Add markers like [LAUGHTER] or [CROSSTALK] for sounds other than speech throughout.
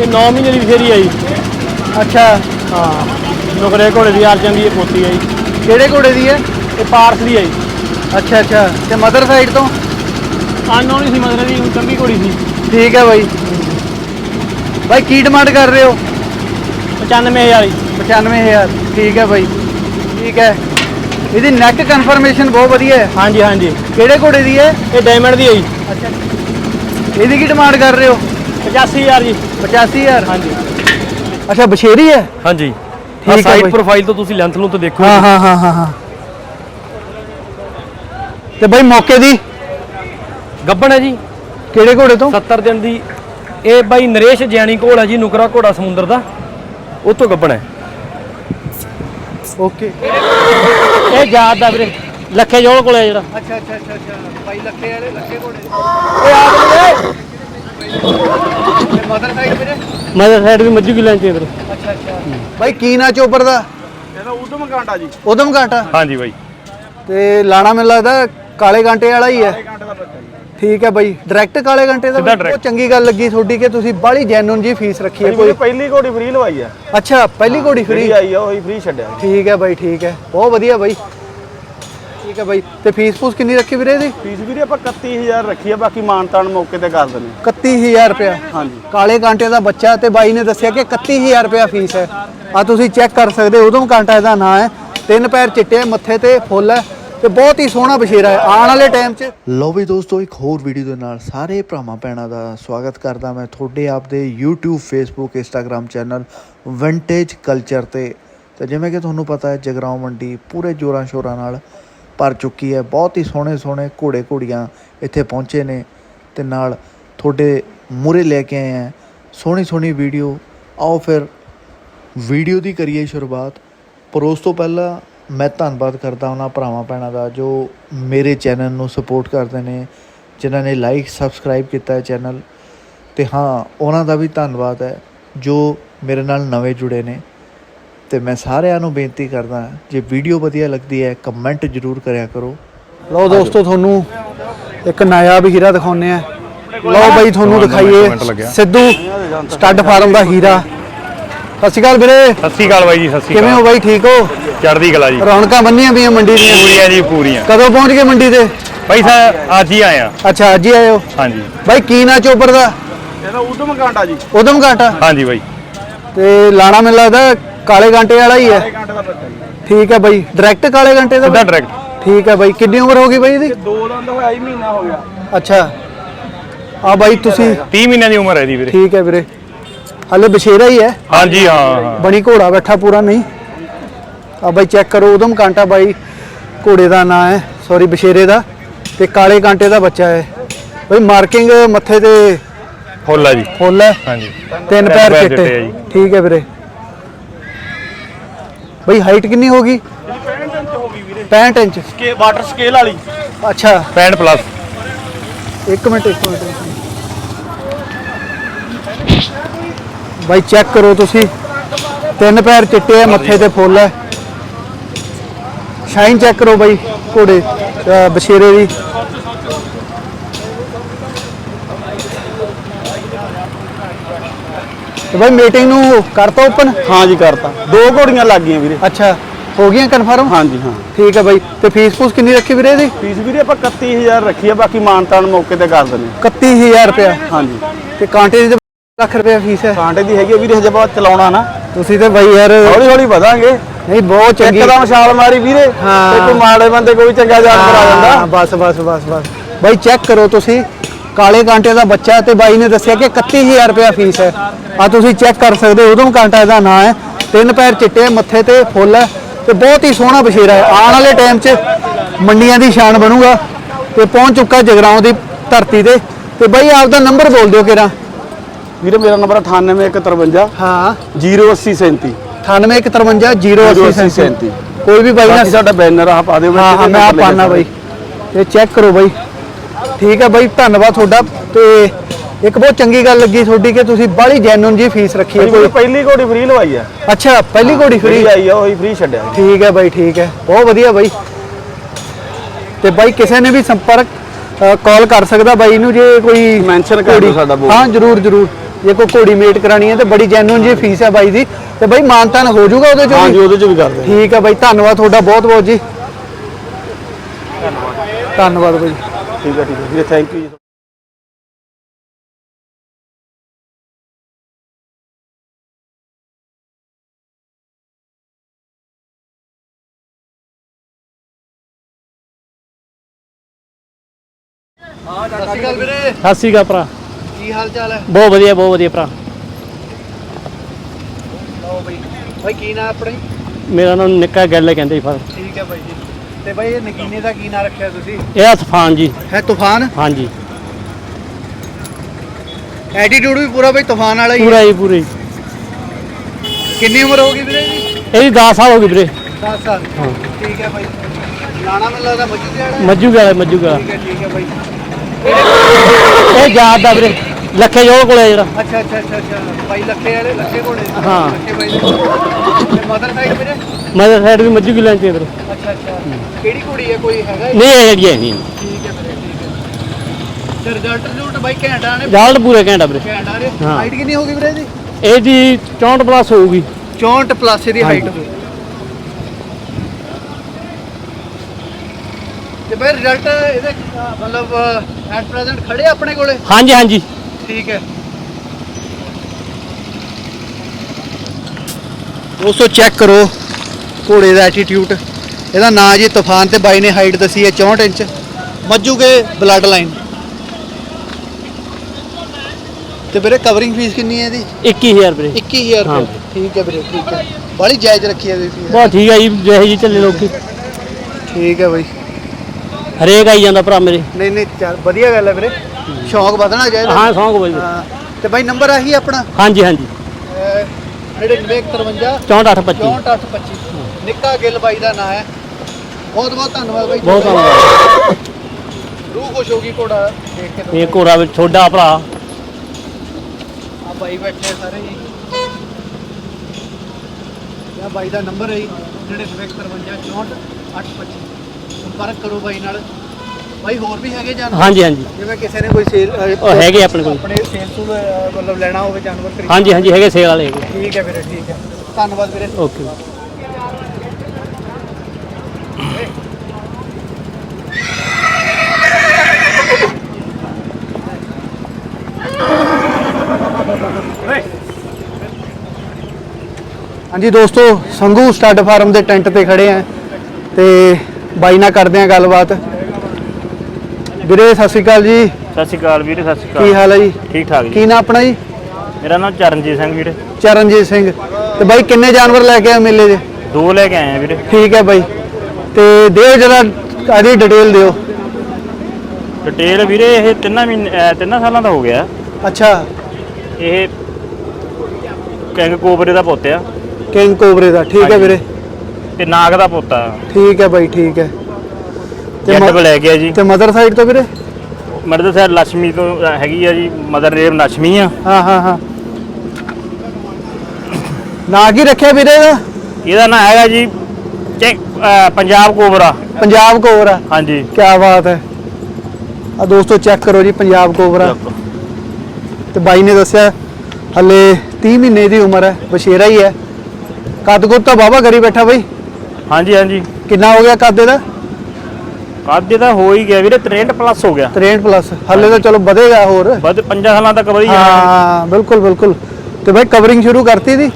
ਇਹ 9 ਮਹੀਨੇ ਦੀ ਵਿਸ਼ੇਰੀ ਆ ਜੀ ਅੱਛਾ। ਹਾਂ। ਨੁਕਰੇ ਘੋੜੇ ਦੀ ਅਰਜਨ ਦੀ ਇਹ ਪੋਤੀ ਆ ਜੀ ਕਿਹੜੇ ਘੋੜੇ ਦੀ ਹੈ? ਇਹ ਪਾਰਸ ਦੀ ਆ ਜੀ ਅੱਛਾ ਅੱਛਾ। ਤੇ ਮਦਰ ਸਾਈਡ ਤੋਂ? ਆਨੋਂ ਨਹੀਂ ਸੀ ਮਤਲਬ ਦੀ ਊਂ ਚੰਗੀ ਘੋੜੀ ਸੀ। ਠੀਕ ਹੈ ਬਾਈ। ਬਾਈ ਕੀ ਡਿਮਾਂਡ ਕਰ ਰਹੇ ਹੋ? 95000 ਜੀ 95000 ਠੀਕ ਹੈ ਬਾਈ। ਠੀਕ ਹੈ। ਇਹਦੀ ਨੈਕ ਕਨਫਰਮੇਸ਼ਨ ਬਹੁਤ ਵਧੀਆ ਹੈ। ਹਾਂਜੀ ਹਾਂਜੀ। ਕਿਹੜੇ ਘੋੜੇ ਦੀ ਹੈ? ਇਹ ਡਾਇਮੰਡ ਦੀ ਆ ਜੀ ਅੱਛਾ। ਇਹਦੀ ਕੀ ਡਿਮਾਂਡ ਕਰ ਰਹੇ ਹੋ? 85000 ਜੀ। 85000 ਹਾਂਜੀ। ਅੱਛਾ ਬਸ਼ੇਰੀ ਹੈ? ਹਾਂਜੀ। ਠੀਕ ਹੈ ਸਾਈਡ ਬਾਈ। ਪ੍ਰੋਫਾਈਲ ਤੋਂ ਤੁਸੀਂ ਲੈਂਥ ਨੂੰ ਤਾਂ ਦੇਖੋ ਹਾਂ ਹਾਂ ਹਾਂ ਹਾਂ ਹਾਂ। ਤੇ ਬਾਈ ਮੌਕੇ ਦੀ? ਗੱਬਣ ਹੈ ਜੀ। ਕਿਹੜੇ ਘੋੜੇ ਤੋਂ? 70 ਦਿਨ ਦੀ। ਇਹ ਬਾਈ ਨਰੇਸ਼ ਜੈਣੀ ਕੋਲ ਹੈ ਜੀ ਨੁਕਰਾ ਘੋੜਾ ਸਮੁੰਦਰ ਦਾ। ਉਹ ਤੋਂ ਗੱਬਣ ਹੈ। ਓਕੇ। ਇਹ ਯਾਦ ਦਾ ਵੀਰੇ। ਲੱਖੇ ਜੋਲ ਕੋਲੇ ਆ ਜਿਹੜਾ। ਅੱਛਾ ਅੱਛਾ ਅੱਛਾ ਅੱਛਾ। ਬਾਈ ਲੱਖੇ ਵਾਲੇ ਲੱਖੇ ਘੋੜੇ। ਤੇ ਮਦਰ ਸਾਈਡ ਵੀਰੇ ਮਦਰ ਸਾਈਡ ਵੀ ਮੱਝੂ ਕੀ ਲੈਂਦੇ ਵੀਰੇ। ਅੱਛਾ ਅੱਛਾ ਬਾਈ ਕੀ ਨਾ ਚੋਪਰ ਦਾ? ਇਹਦਾ ਉਦਮ ਕਾਂਟਾ ਜੀ। ਉਦਮ ਘਾਟਾ ਹਾਂਜੀ ਬਾਈ। ਤੇ ਲਾਣਾ ਮੈਨੂੰ ਲੱਗਦਾ ਕਾਲੇ ਘੰਟੇ ਵਾਲਾ ਹੀ ਹੈ। ਕਾਂਟੇ ਦਾ ਬੱਚਾ ਜੀ। ਠੀਕ ਹੈ ਬਾਈ। ਡਾਇਰੈਕਟ ਕਾਲੇ ਘੰਟੇ ਦਾ direct। ਚੰਗੀ ਗੱਲ ਲੱਗੀ ਤੁਹਾਡੀ ਕਿ ਤੁਸੀਂ ਬਾਹਲੀ ਜੈਨੂਨ ਜੀ ਫੀਸ ਰੱਖੀ ਹੈ ਕੋਈ। ਪਹਿਲੀ ਘੋੜੀ ਫ੍ਰੀ ਲਵਾਈ ਆ ਅੱਛਾ ਪਹਿਲੀ ਘੋੜੀ ਫ੍ਰੀ ਫ੍ਰੀ ਆਈ ਆ ਉਹੀ ਫ੍ਰੀ ਛੱਡਿਆ। ਠੀਕ ਹੈ ਬਾਈ ਠੀਕ ਹੈ। ਬਹੁਤ ਵਧੀਆ ਬਾਈ। ਠੀਕ ਹੈ ਬਾਈ। ਤੇ ਫੀਸ ਫੂਸ ਕਿੰਨੀ ਰੱਖੀ ਵੀਰੇ ਇਹਦੀ? ਫੀਸ ਵੀਰੇ ਆਪਾਂ 31000 ਰੱਖੀ ਆ ਬਾਕੀ ਮਾਨਤਾਨ ਮੌਕੇ ਤੇ ਕਰ ਦਿੰਦੇ 31000 ਰੁਪਇਆ। ਹਾਂਜੀ। ਕਾਲੇ ਕਾਂਟੇ ਦਾ ਬੱਚਾ ਤੇ ਬਾਈ ਨੇ ਦੱਸਿਆ ਕਿ 31000 ਰੁਪਇਆ ਫੀਸ ਹੈ। ਆ ਤੁਸੀਂ ਚੈੱਕ ਕਰ ਸਕਦੇ ਉਦੋਂ ਕਾਂਟਾ ਇਹਦਾ ਨਾਂ ਹੈ। ਤਿੰਨ ਪੈਰ ਚਿੱਟੇ ਮੱਥੇ ਤੇ ਫੁੱਲ ਹੈ ਤੇ ਬਹੁਤ ਹੀ ਸੋਹਣਾ ਬਸ਼ੇਰਾ ਹੈ। ਆਉਣ ਵਾਲੇ ਟਾਈਮ 'ਚ ਲਓ ਵੀ ਦੋਸਤੋ ਇੱਕ ਹੋਰ ਵੀਡੀਓ ਦੇ ਨਾਲ ਸਾਰੇ ਭਰਾਵਾਂ ਭੈਣਾਂ ਦਾ ਸਵਾਗਤ ਕਰਦਾ ਮੈਂ ਤੁਹਾਡੇ ਆਪ ਦੇ YouTube Facebook Instagram channel vintage culture ਤੇ। ਤੇ ਜਿਵੇਂ ਕਿ ਤੁਹਾਨੂੰ ਪਤਾ ਹੈ ਜਗਰਾਉਂ ਮੰਡੀ ਪੂਰੇ ਜੋਰਾਂ ਸ਼ੋਰਾਂ ਨਾਲ ਭਰ ਚੁੱਕੀ ਹੈ। ਬਹੁਤ ਹੀ ਸੋਹਣੇ ਸੋਹਣੇ ਘੋੜੇ ਘੋੜੀਆਂ ਇੱਥੇ ਪਹੁੰਚੇ ਨੇ ਤੇ ਨਾਲ ਤੁਹਾਡੇ ਮੂਰੇ ਲੈ ਕੇ ਆਏ ਆ। ਸੋਹਣੀ ਸੋਹਣੀ ਵੀਡੀਓ। ਆਓ ਫਿਰ ਵੀਡੀਓ ਦੀ ਕਰੀਏ ਸ਼ੁਰੂਆਤ। ਪਰ ਉਸ ਤੋਂ ਪਹਿਲਾਂ ਮੈਂ ਧੰਨਵਾਦ ਕਰਦਾ ਉਹਨਾਂ ਭਰਾਵਾਂ ਭੈਣਾਂ ਦਾ ਜੋ ਮੇਰੇ ਚੈਨਲ ਨੂੰ ਸਪੋਰਟ ਕਰਦੇ ਨੇ, ਜਿਨ੍ਹਾਂ ਨੇ ਲਾਈਕ ਸਬਸਕ੍ਰਾਈਬ ਕੀਤਾ ਹੈ ਚੈਨਲ। ਤੇ ਹਾਂ, ਉਹਨਾਂ ਦਾ ਵੀ ਧੰਨਵਾਦ ਹੈ ਜੋ ਮੇਰੇ ਨਾਲ ਨਵੇਂ ਜੁੜੇ ਨੇ। ਤੇ ਮੈਂ ਸਾਰਿਆਂ ਨੂੰ ਬੇਨਤੀ ਕਰਦਾ ਜੇ ਵੀਡੀਓ ਵਧੀਆ ਲੱਗਦੀ ਹੈ ਕਮੈਂਟ ਜ਼ਰੂਰ ਕਰਿਆ ਕਰੋ। ਲਓ ਦੋਸਤੋ ਤੁਹਾਨੂੰ ਇੱਕ ਨਾਇਆਬ ਹੀਰਾ ਦਿਖਾਉਨੇ ਆ ਲਓ ਬਾਈ ਤੁਹਾਨੂੰ ਦਿਖਾਈਏ ਸਿੱਧੂ ਸਟੱਡ ਫਾਰਮ ਦਾ ਹੀਰਾ। ਸਤਿ ਸ਼੍ਰੀ ਅਕਾਲ ਵੀਰੇ। ਸਤਿ ਸ੍ਰੀ ਅਕਾਲ ਬਾਈ ਜੀ ਸਤਿ ਸ੍ਰੀ ਕਿਵੇਂ ਹੋ ਬਾਈ ਠੀਕ ਹੋ? ਚੜ੍ਹਦੀ ਕਲਾ ਜੀ। ਰੌਣਕਾਂ ਬੰਨੀਆਂ ਪਈਆਂ ਮੰਡੀ ਦੀਆਂ। ਪੂਰੀਆਂ ਜੀ ਪੂਰੀਆਂ। ਕਦੋਂ ਪਹੁੰਚ ਗਏ ਮੰਡੀ ਤੇ? ਬਾਈ ਸਰ ਅੱਜ ਹੀ ਆਏ ਆ। ਅੱਛਾ ਅੱਜ ਹੀ ਆਏ ਹੋ? ਹਾਂਜੀ। ਬਾਈ ਕੀ ਨਾ ਚੋਪਰ ਦਾ? ਇਹਦਾ ਉਦਮ ਕਾਂਟਾ ਜੀ। ਉਦਮ ਘਾਟਾ ਹਾਂਜੀ ਬਾਈ। ਤੇ ਲਾਣਾ ਮੈਨੂੰ ਲੱਗਦਾ ਕਾਲੇ ਘੰਟੇ ਵਾਲਾ ਹੀ ਹੈ। ਕਾਂਟੇ ਦਾ ਬੱਚਾ ਜੀ। ਠੀਕ ਹੈ ਬਾਈ। ਡਾਇਰੈਕਟ ਕਾਲੇ ਘੰਟੇ ਦਾ ਸਿੱਧਾ ਬਾਈ? ਡਾਇਰੈਕਟ ਠੀਕ ਹੈ ਬਾਈ। ਕਿੰਨੀ ਉਮਰ ਹੋ ਗਈ ਬਾਈ ਇਹਦੀ? ਦੋ ਦੰਦ ਹੋਇਆ ਹੀ ਮਹੀਨਾ ਹੋ ਗਿਆ। ਅੱਛਾ। ਆ ਬਾਈ ਤੁਸੀਂ 30 ਮਹੀਨਿਆਂ ਦੀ ਉਮਰ ਹੈ ਦੀ ਵੀਰੇ। ਠੀਕ ਹੈ ਵੀਰੇ। ਹਲੇ ਬਸ਼ੇਰਾ ਹੀ ਹੈ। ਹਾਂਜੀ ਹਾਂ। ਹਾਂ ਬਣੀ ਘੋੜਾ ਬੈਠਾ ਪੂਰਾ ਨਹੀਂ। ਆ ਬਾਈ ਚੈੱਕ ਕਰੋ ਉਦਮ ਕਾਂਟਾ ਬਾਈ। ਘੋੜੇ ਦਾ ਨਾਂ ਹੈ। ਸੌਰੀ ਬਸ਼ੇਰੇ ਦਾ। ਤੇ ਕਾਲੇ ਕਾਂਟੇ ਦਾ ਬੱਚਾ ਹੈ। ਬਾਈ ਮਾਰਕਿੰਗ ਮੱਥੇ ਤੇ ਫੁੱਲ ਆ ਜੀ। ਫੁੱਲ ਹੈ। ਹਾਂਜੀ। ਤਿੰਨ ਪੈਰ ਪੈਰ ਚਿੱਟੇ। ਚਿੱਟੇ ਆ ਜੀ। ਠੀਕ ਹੈ ਵੀਰੇ। ਬਾਈ ਹਾਈਟ ਕਿੰਨੀ ਹੋ ਗਈ? 65 ਇੰਚ ਹੋ ਗਈ ਵੀਰੇ। 65 ਇੰਚ ਸਕੇ ਵਾਟਰ ਸਕੇਲ ਵਾਲੀ। ਅੱਛਾ। 65 ਪਲੱਸ ਇੱਕ ਮਿੰਟ ਇੱਕ ਮਿੰਟ ਬਾਈ ਚੈੱਕ ਕਰੋ ਤੁਸੀਂ। ਤਿੰਨ ਪੈਰ ਚਿੱਟੇ ਆ ਮੱਥੇ ਤੇ ਫੁੱਲ ਹੈ ਸ਼ਾਈਨ ਚੈੱਕ ਕਰੋ ਬਾਈ ਘੋੜੇ ਬਸ਼ੇਰੇ ਦੀ। ਤੇ ਬਾਈ ਮੀਟਿੰਗ ਨੂੰ ਕਰਤਾ ਓਪਨ ਹਾਂ ਜੀ ਕਰਤਾ। ਦੋ ਘੋੜੀਆਂ ਲੱਗ ਗਈਆਂ ਵੀਰੇ। ਅੱਛਾ ਹੋ ਗਈਆਂ ਕਨਫਰਮ ਹਾਂਜੀ ਹਾਂ। ਠੀਕ ਹੈ ਬਾਈ। ਤੇ ਫੀਸ ਫੂਸ ਕਿੰਨੀ ਰੱਖੀ ਵੀਰੇ ਇਹਦੀ? ਫੀਸ ਵੀਰੇ ਆਪਾਂ 31000 ਰੱਖੀ ਆ ਬਾਕੀ ਮਾਨਤਾਨ ਮੌਕੇ ਤੇ ਕਰ ਦਿੰਦੇ 31000 ਰੁਪਇਆ? ਹਾਂਜੀ ਤੇ ਕਾਂਟੇ ਦੀ ਲੱਖ ਰੁਪਇਆ ਫੀਸ ਹੈ। ਕਾਂਟੇ ਦੀ ਹੈਗੀ ਵੀਰੇ ਹਜੇ ਬਾਅਦ ਚਲਾਉਣਾ ਨਾ। ਤੁਸੀਂ ਤੇ ਬਾਈ ਯਾਰ ਹੌਲੀ ਹੌਲੀ ਵਧਾਂਗੇ। ਨਹੀਂ ਬਹੁਤ ਚੰਗੀ ਇੱਕਦਮ ਛਾਲ ਮਾਰੀ ਵੀਰੇ। ਹਾਂ। ਤੇ ਕੋਈ ਮਾੜੇ ਬੰਦੇ ਕੋਈ ਚੰਗਾ ਜਾਨਵਰ ਆ ਜਾਂਦਾ ਬਸ ਬਸ ਬਸ ਬਸ। ਬਾਈ ਚੈੱਕ ਕਰੋ ਤੁਸੀਂ। ਕਾਲੇ ਕਾਂਟੇ ਦਾ ਬੱਚਾ ਤੇ ਬਾਈ ਨੇ ਦੱਸਿਆ ਕਿ 31000 ਰੁਪਇਆ ਫੀਸ ਹੈ। ਆ ਤੁਸੀਂ ਚੈੱਕ ਕਰ ਸਕਦੇ ਹੋ ਉਦੋਂ ਕਾਂਟਾ ਇਹਦਾ ਨਾਂ ਹੈ। ਤਿੰਨ ਪੈਰ ਚਿੱਟੇ ਮੱਥੇ ਤੇ ਫੁੱਲ ਹੈ ਤੇ ਬਹੁਤ ਹੀ ਸੋਹਣਾ ਬਸ਼ੇਰਾ ਹੈ। ਆਉਣ ਵਾਲੇ ਟਾਈਮ 'ਚ ਮੰਡੀਆਂ ਦੀ ਸ਼ਾਨ ਬਣੂਗਾ ਤੇ ਪਹੁੰਚ ਚੁੱਕਾ ਜਗਰਾਉਂ ਦੀ ਧਰਤੀ ਤੇ। ਤੇ ਬਾਈ ਆਪਦਾ ਨੰਬਰ ਬੋਲ ਦਿਓ ਕਿਰਾ ਵੀਰੇ ਮੇਰਾ ਨੰਬਰ 98153 ਹਾਂ। 0837 9853 080 ਕੋਈ ਵੀ ਬਾਈ ਨਾ ਸਾਡਾ ਬੈਨਰ ਆ ਪਾ ਦਿਓ ਹਾਂ ਮੈਂ ਆ ਪਾਣਾ ਬਾਈ। ਤੇ ਚੈੱਕ ਕਰੋ ਬਾਈ। ਠੀਕ ਹੈ ਬਾਈ ਧੰਨਵਾਦ ਤੁਹਾਡਾ। ਤੇ ਇੱਕ ਬਹੁਤ ਚੰਗੀ ਗੱਲ ਲੱਗੀ ਤੁਹਾਡੀ ਕਿ ਤੁਸੀਂ ਬਾਹਲੀ ਜੈਨੂਨ ਜੀ ਫੀਸ ਰੱਖੀ ਹੈ ਕੋਈ। ਪਹਿਲੀ ਘੋੜੀ ਫ੍ਰੀ ਲਵਾਈ ਆ। ਅੱਛਾ ਪਹਿਲੀ ਘੋੜੀ ਫ੍ਰੀ ਆਈ ਆ ਉਹੀ ਫ੍ਰੀ ਛੱਡਿਆ। ਠੀਕ ਹੈ ਬਾਈ ਠੀਕ ਹੈ। ਬਹੁਤ ਵਧੀਆ ਬਾਈ। ਤੇ ਬਾਈ ਕਿਸੇ ਨੇ ਵੀ ਸੰਪਰਕ ਕਾਲ ਕਰ ਸਕਦਾ ਬਾਈ ਨੂੰ ਜੇ ਕੋਈ Mention ਕਰ ਦਿਓ ਸਾਡਾ ਬੋਲ। ਹਾਂ ਜਰੂਰ ਜਰੂਰ। ਜੇ ਕੋਈ ਘੋੜੀ ਮੇਟ ਕਰਾਣੀ ਹੈ ਤੇ ਬੜੀ ਜੈਨੂਨ ਜੀ ਫੀਸ ਹੈ ਬਾਈ ਦੀ। ਤੇ ਬਾਈ ਮਾਨਤਾਨ ਹੋ ਜਾਊਗਾ ਉਹਦੇ ਚ ਵੀ? ਹਾਂਜੀ ਉਹਦੇ ਚ ਵੀ ਕਰਦੇ ਠੀਕ ਹੈ ਬਾਈ ਧੰਨਵਾਦ ਤੁਹਾਡਾ ਬਹੁਤ ਬਹੁਤ ਜੀ। ਧੰਨਵਾਦ। ਬਾਈ। ਠੀਕ ਹੈ ਠੀਕ ਹੈ। ਵੀਰੇ ਥੈਂਕ ਯੂ ਸਤਿ ਸ਼੍ਰੀ ਅਕਾਲ ਵੀਰੇ ਸਤਿ ਸ਼੍ਰੀ ਅਕਾਲ ਭਰਾ। ਕੀ ਹਾਲ ਚਾਲ ਹੈ? ਬਹੁਤ ਵਧੀਆ ਬਹੁਤ ਵਧੀਆ ਭਰਾ। ਲਓ ਬਾਈ। ਬਾਈ ਕੀ ਨਾਂ ਆਪਣਾ? ਮੇਰਾ ਨਾਮ ਨਿੱਕਾ ਗੱਲ ਕਹਿੰਦੇ ਜੀ ਫਰ ਠੀਕ ਹੈ ਜੀ। ਤੇ ਬਾਈ ਇਹ ਨਗੀਨੇ ਦਾ ਕੀ ਨਾਂ ਰੱਖਿਆ ਤੁਸੀਂ? ਇਹ ਆ ਤੂਫਾਨ ਜੀ। ਹੈ ਤੂਫਾਨ? ਹਾਂਜੀ। ਐਟੀਟਿਊਡ ਵੀ ਪੂਰਾ ਬਾਈ ਤੂਫਾਨ ਵਾਲਾ ਹੀ ਹੈ। ਪੂਰਾ ਜੀ ਪੂਰੀ ਕਿੰਨੀ ਉਮਰ ਹੋ ਗਈ ਵੀਰੇ ਜੀ ਇਹ ਵੀ 10 ਸਾਲ ਹੋ ਗਏ ਵੀਰੇ। 10 ਸਾਲ। ਠੀਕ ਹੈ ਬਾਈ। ਲਾਣਾ ਮੈਨੂੰ ਲੱਗਦਾ ਮੱਝੂ ਆੜਾ ਮੱਜੂ ਗਾਲਾ ਮੱਜੂ ਗਾਲਾ ਠੀਕ ਹੈ ਠੀਕ ਹੈ ਬਾਈ। ਇਹ ਯਾਦ ਦਾ ਵੀਰੇ ਲੱਖੇ ਜੋੜ ਕੋਲੇ ਜਿਹੜਾ। ਅੱਛਾ ਅੱਛਾ ਅੱਛਾ ਅੱਛਾ। ਬਾਈ ਲੱਖੇ ਵਾਲੇ ਲੱਖੇ ਘੋੜੇ ਹਾਂ। ਲੱਖੇ ਬਾਈ ਦੇ ਤੇ ਮਦਰ ਸਾਈਡ ਵੀਰੇ? ਮਦਰ ਸਾਈਡ ਵੀ ਮੱਜੂ ਗਿਲਾਂ ਚ ਵੀਰੇ। ਅੱਛਾ ਅੱਛਾ। ਕਿਹੜੀ ਘੋੜੀ ਹੈ? ਕੋਈ ਹੈਗਾ ਇਹ? ਨਹੀਂ ਇਹ ਜਿਹੜੀ ਹੈ ਨਹੀਂ। ਠੀਕ ਹੈ ਵੀਰੇ ਠੀਕ ਹੈ। ਤੇ ਰਿਜ਼ਲਟ ਰਿਜ਼ਲਟ ਬਾਈ ਘੈਂਟਾ ਨੇ? ਜਾਲਟ ਪੂਰੇ ਘੰਟਾ ਵੀਰੇ। ਘੈਂਟਾ ਨੇ ਹਾਂ। ਹਾਈਟ ਕਿੰਨੀ ਹੋ ਗਈ ਵੀਰੇ ਜੀ ਇਹਦੀ 64 ਪਲੱਸ ਹੋਊਗੀ। 64 ਪਲੱਸ ਦੀ ਹਾਈਟ ਹਾਂਜੀ। ਹੋਈ ਤੇ ਬਾਈ ਰਿਜ਼ਲਟ ਇਹਦੇ ਮਤਲਬ ਐਟ ਪ੍ਰੈਜ਼ੈਂਟ ਖੜੇ ਆ ਆਪਣੇ ਕੋਲੇ? ਹਾਂਜੀ ਹਾਂਜੀ। ਠੀਕ ਹੈ। ਦੋਸਤੋ ਚੈੱਕ ਕਰੋ ਘੋੜੇ ਦਾ ਐਟੀਟਿਊਡ ਇਹਦਾ ਨਾਂ ਜੀ ਤੂਫਾਨ ਤੇ ਬਾਈ ਨੇ ਹਾਈਟ ਦੱਸੀ ਹੈ 64 ਇੰਚ। ਮੱਜੂਗੇ ਬਲੱਡ ਲਾਈਨ ਤੇ ਵੀਰੇ ਕਵਰਿੰਗ ਫੀਸ ਕਿੰਨੀ ਹੈ ਇਹਦੀ? 21000 ਵੀਰੇ। 21000 ਹਾਂ। ਰੁਪਏ। ਠੀਕ ਹੈ ਵੀਰੇ ਠੀਕ ਹੈ। ਬੜੀ ਜਾਇਜ਼ ਰੱਖੀ ਹੈ ਇਹਦੀ ਫੀਸ ਬਹੁਤ ਠੀਕ ਹੈ ਜੀ ਜਿਹੇ ਜੀ ਚੱਲੇ ਲੋਕੀ। ਠੀਕ ਹੈ ਬਾਈ। ਹਰੇਕ ਆਈ ਜਾਂਦਾ ਭਰਾ ਮੇਰੇ। ਨਹੀਂ ਨਹੀਂ ਚੱਲ ਵਧੀਆ ਗੱਲ ਹੈ ਵੀਰੇ। ਸ਼ੌਂਕ ਵਧਣਾ ਚਾਹੀਦਾ। ਹਾਂ ਸੌਂਗ ਬਈ ਹਾਂ ਤੇ ਬਾਈ ਨੰਬਰ ਆਹੀ ਆਪਣਾ? ਹਾਂਜੀ ਹਾਂਜੀ। 9953 6425 6425 ਨਿੱਕਾ ਗਿੱਲ ਬਾਈ ਦਾ ਨਾਮ ਹੈ। ਬਹੁਤ ਬਹੁਤ ਧੰਨਵਾਦ ਬਾਈ। ਬਹੁਤ ਧੰਨਵਾਦ। ਰੂਹ ਖੁਸ਼ ਹੋ ਗਈ ਘੋੜਾ ਦੇਖ ਕੇ ਇਹ ਘੋੜਾ ਵਿੱਚ ਛੋਡਾ ਭਰਾ। ਆ ਬਾਈ ਬੈਠੇ ਸਾਰੇ ਜੀ। ਇਹ ਬਾਈ ਦਾ ਨੰਬਰ ਹੈ ਜੀ 9953 6425 ਸੰਪਰਕ ਕਰੋ ਬਾਈ ਨਾਲ। ਬਾਈ ਹੋਰ ਵੀ ਹੈਗੇ ਜਾਨਵਰ? ਹਾਂਜੀ ਹਾਂਜੀ। ਜਿਵੇਂ ਕਿਸੇ ਨੇ ਕੋਈ ਸੇਲ ਉਹ ਹੈਗੇ ਆਪਣੇ ਕੋਲ। ਆਪਣੇ ਸੇਲ ਤੋਂ ਮਤਲਬ ਲੈਣਾ ਹੋਵੇ ਜਾਨਵਰ ਖਰੀਦ ਹਾਂਜੀ ਹਾਂਜੀ ਹੈਗੇ ਸੇਲ ਵਾਲੇ ਹੈਗੇ। ਠੀਕ ਹੈ ਵੀਰੇ ਠੀਕ ਹੈ। ਧੰਨਵਾਦ ਵੀਰੇ। ਓਕੇ। ਹਾਂਜੀ ਦੋਸਤੋ ਸੰਗੂ ਸਟੱਡ ਫਾਰਮ ਦੇ ਟੈਂਟ ਤੇ ਖੜੇ ਆ ਤੇ ਬਾਈ ਨਾਲ ਕਰਦੇ ਆ ਗੱਲਬਾਤ। ਵੀਰੇ ਸਤਿ ਸ਼੍ਰੀ ਅਕਾਲ ਜੀ। ਸਤਿ ਸ਼੍ਰੀ ਅਕਾਲ ਵੀਰੇ ਸਤਿ ਸ਼੍ਰੀ ਕੀ ਹਾਲ ਹੈ ਜੀ? ਠੀਕ ਠਾਕ ਕੀ ਨਾਮ ਆਪਣਾ ਜੀ? ਮੇਰਾ ਨਾਮ ਚਰਨਜੀਤ ਸਿੰਘ ਵੀਰੇ। ਚਰਨਜੀਤ ਸਿੰਘ। ਤੇ ਬਾਈ ਕਿੰਨੇ ਜਾਨਵਰ ਲੈ ਕੇ ਆਏ ਮੇਲੇ ਦੇ? ਦੋ ਲੈ ਕੇ ਆਏ ਆ ਵੀਰੇ। ਠੀਕ ਹੈ ਬਾਈ। ਤੇ ਦਿਓ ਜਰਾ ਆਦੀ ਡਿਟੇਲ ਦਿਓ। ਡਿਟੇਲ ਵੀਰੇ ਇਹ ਤਿੰਨਾਂ ਮਹੀਨੇ ਤਿੰਨਾਂ ਸਾਲਾਂ ਦਾ ਹੋ ਗਿਆ। ਅੱਛਾ। ਇਹ ਕਿੰਗ ਕੋਬਰੇ ਦਾ ਪੁੱਤ ਆ। ਕਿੰਗ ਕੋਬਰੇ ਦਾ। ਠੀਕ ਹੈ। ਵੀਰੇ। ਤੇ ਨਾਗ ਦਾ ਪੋਤਾ। ਠੀਕ ਹੈ ਬਾਈ ਠੀਕ ਹੈ। ਜੱਟ ਮ- ਬਲੈਕ ਹੈ ਜੀ। ਤੇ ਮਦਰ ਸਾਈਡ ਤੋਂ ਵੀਰੇ? ਮਰਦ ਸਾਹਿਬ ਲక్ష్ਮੀ ਤੋਂ ਹੈਗੀ ਆ ਜੀ ਮਦਰ ਰੇਵ ਲక్ష్ਮੀ ਆ। ਹਾਂ ਹਾਂ ਹਾਂ। ਨਾਗ ਰੱਖਿਆ ਵੀਰੇ ਇਹਦਾ? ਇਹਦਾ ਨਾਂ ਹੈਗਾ ਜੀ ਪੰਜਾਬ ਕੋਬਰਾ। ਪੰਜਾਬ ਕੋਬਰਾ। ਹਾਂਜੀ। ਕਿਆ ਬਾਤ ਹੈ। ਆ ਦੋਸਤੋ ਚੈੱਕ ਕਰੋ ਜੀ ਪੰਜਾਬ ਕੋਬਰਾ। ਤੇ ਬਾਈ ਨੇ ਦੱਸਿਆ ਹਲੇ 30 ਮਹੀਨੇ ਦੀ ਉਮਰ ਹੈ ਬਸ਼ੇਰਾ ਹੀ ਹੈ। ਕੱਦ ਕੁੱਦ ਤਾਂ ਬਾਬਾ ਕਰੀ ਬੈਠਾ ਬਾਈ। ਹਾਂਜੀ ਹਾਂਜੀ। ਕਿੰਨਾ ਹੋ ਗਿਆ ਕੱਦ ਇਹਦਾ ਕੱਦ ਇਹਦਾ ਹੋ ਹੀ ਗਿਆ ਵੀਰੇ 63 ਪਲੱਸ ਹੋ ਗਿਆ। 63 ਪਲੱਸ ਹੱਲੇ ਤਾਂ ਚਲੋ ਵਧੇਗਾ ਹੋਰ। ਵੱਧ 5 ਸਾਲਾਂ ਤੱਕ ਵਧੀ ਜਾਣਾ। ਹਾਂ ਬਿਲਕੁਲ ਬਿਲਕੁਲ। ਤੇ ਬਾਈ ਕਵਰਿੰਗ ਸ਼ੁਰੂ ਕਰਤੀ ਦੀ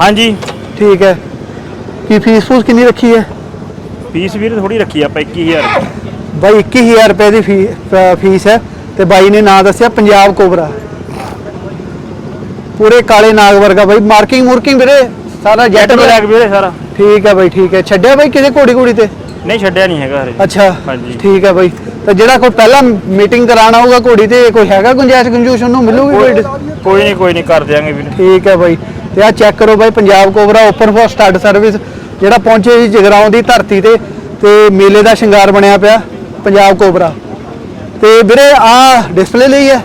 ਹਾਂਜੀ। ਠੀਕ ਹੈ। ਕੀ ਫੀਸ ਫੂਸ ਕਿੰਨੀ ਰੱਖੀ ਹੈ? ਫੀਸ ਵੀਰੇ ਥੋੜੀ ਰੱਖੀ ਆਪਾਂ 21000 ਬਾਈ 21000 ਰੁਪਏ ਦੀ ਫੀਸ ਹੈ। ਤੇ ਬਾਈ ਨੇ ਨਾਂ ਦੱਸਿਆ ਪੰਜਾਬ ਕੋਬਰਾ। ਪੂਰੇ ਕਾਲੇ ਨਾਗ ਵਰਗਾ ਬਾਈ ਮਾਰਕਿੰਗ ਮੁਰਕਿੰਗ ਵੀਰੇ। ਸਾਰਾ ਜੈਟ ਬਲੈਕ ਵੀਰੇ ਸਾਰਾ। ਠੀਕ ਹੈ ਬਾਈ ਠੀਕ ਹੈ ਛੱਡਿਆ ਬਾਈ ਕਿਸੇ ਘੋੜੀ ਘੋੜੀ ਤੇ? ਨਹੀਂ ਛੱਡਿਆ ਨਹੀਂ ਹੈਗਾ ਹਰੇ ਅੱਛਾ ਹਾਂਜੀ। ਠੀਕ ਹੈ ਬਾਈ। ਤੇ ਜਿਹੜਾ ਕੋਈ ਪਹਿਲਾਂ ਮੀਟਿੰਗ ਕਰਾਉਣਾ ਹੋਊਗਾ ਘੋੜੀ ਤੇ ਕੋਈ ਹੈਗਾ ਗੁੰਜਾਇਸ਼ ਗੁੰਜੂਸ਼? ਉਹਨੂੰ ਮਿਲੂਗੀ ਕੋਈ ਕੋਈ? ਨਹੀਂ ਕੋਈ ਨਹੀਂ ਕਰ ਦਿਆਂਗੇ ਵੀਰੇ। ਠੀਕ ਹੈ ਬਾਈ। ਤੇ ਆ ਚੈੱਕ ਕਰੋ ਬਾਈ Punjab cobra open for stud service ਜਿਹੜਾ ਪਹੁੰਚੇ ਜੀ ਜਗਰਾਉਂ ਦੀ ਧਰਤੀ ਤੇ ਤੇ ਮੇਲੇ ਦਾ ਸ਼ਿੰਗਾਰ ਬਣਿਆ ਪਿਆ ਪੰਜਾਬ ਕੋਬਰਾ। ਤੇ ਵੀਰੇ ਆ ਡਿਸਪਲੇ ਲਈ ਹੈ?